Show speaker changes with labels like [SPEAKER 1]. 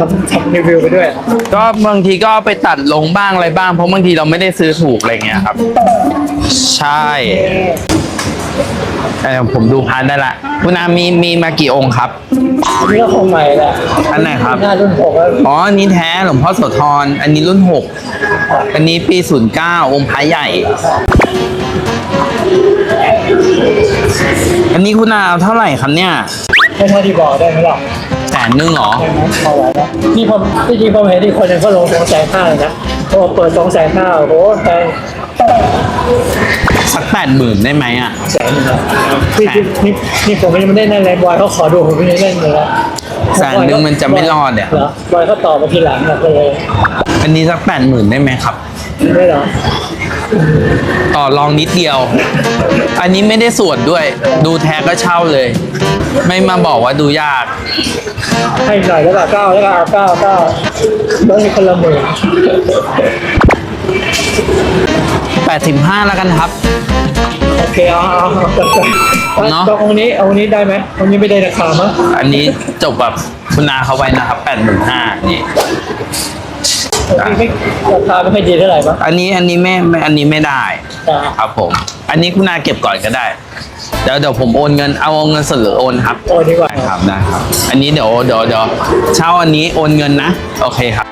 [SPEAKER 1] ทำทำรีวิวไปด้วย
[SPEAKER 2] ก็บางทีก็เอาไปตัดลงบ้างอะไรบ้าง เพราะบางทีเราไม่ได้ซื้อถูกอะไรเงี้ยครับ ใช่เออผมดูพันได้ละคุณอามีมีมากี่องค์ครับ
[SPEAKER 1] อันนี้ก็คงใหม่แหละ
[SPEAKER 2] อันไหนครับ
[SPEAKER 1] หน้ารุ่นหกแล้ว
[SPEAKER 2] อ๋ออันนี้แท้หลวงพ่อโสธร อันนี้รุ่นหก อันนี้ปีศูนย์เก้าองค์พระใหญ่ อันนี้คุณอาเอาเท่าไหร่ครับเนี่ย
[SPEAKER 1] ไม่เท่าที่บอกได้ไหมล่ะ
[SPEAKER 2] แสนหนึงเหรอ
[SPEAKER 1] ได้ไหมพอไหวนะที่ผมที่จริงผมเห็นที่คนหนึงก็ลงสองแสนห้าเลยนะพอเปิดสองแสนห้าโอ้โหแพง
[SPEAKER 2] สักแปดหมื่นได้ไหมอะ
[SPEAKER 1] แสนหนึงนะนี่นี่นี่นี่ผมยังไม่ได้เล่นอะไรบอยเขาขอดูผมไม่ได้เล่นเลยนะ
[SPEAKER 2] แสนหนึ่งมันจะไม่รอดเนี่ย
[SPEAKER 1] เหรอบอยเขาต่อมาทีหลังนะก็เลย
[SPEAKER 2] อันนี้สักแปดหมื่นได้ไหมครับ
[SPEAKER 1] ไม่เหรอ
[SPEAKER 2] ต่อรองนิดเดียว อันนี้ไม่ได้สวดด้วย ดูแท้ก็เช่าเลย ไม่มาบอกว่าดูยาก
[SPEAKER 1] ให้หน่อยแล้วก็เก้าแล้วก็เอาเก้าเก้าแล้วมีคนละหมื่น
[SPEAKER 2] 85แล้วกันครับ
[SPEAKER 1] โอเคเอาเอาเอา
[SPEAKER 2] เนอะ
[SPEAKER 1] ตรงองค์นี้เอาองค์นี้ได้ไหมองค์นี้ไม่ได้ราคามั้ง
[SPEAKER 2] อันนี้จบแบบคุณนาเขาไว้นะครับ85,000นี่
[SPEAKER 1] อง ค์นี้ไม่ราคาไม่ค่อยดีเท่าไหร่มั้ง
[SPEAKER 2] อันนี้อันนี้ไม่ไม่อันนี้ไม่ได้
[SPEAKER 1] จ้ะ
[SPEAKER 2] ครับผม อันนี้คุณนาเก็บก่อนก็ได้ เดี๋ยวเดี๋ยวผมโอนเงิน เอาเงินสดหรือโอนครับ
[SPEAKER 1] โอ้ดีกว่า
[SPEAKER 2] ได้ครับ ได้ครับ อันนี้เดี๋ยวเดี๋ยวเดี๋ยวเช่าอันนี้โอนเงินนะ โอเคครับ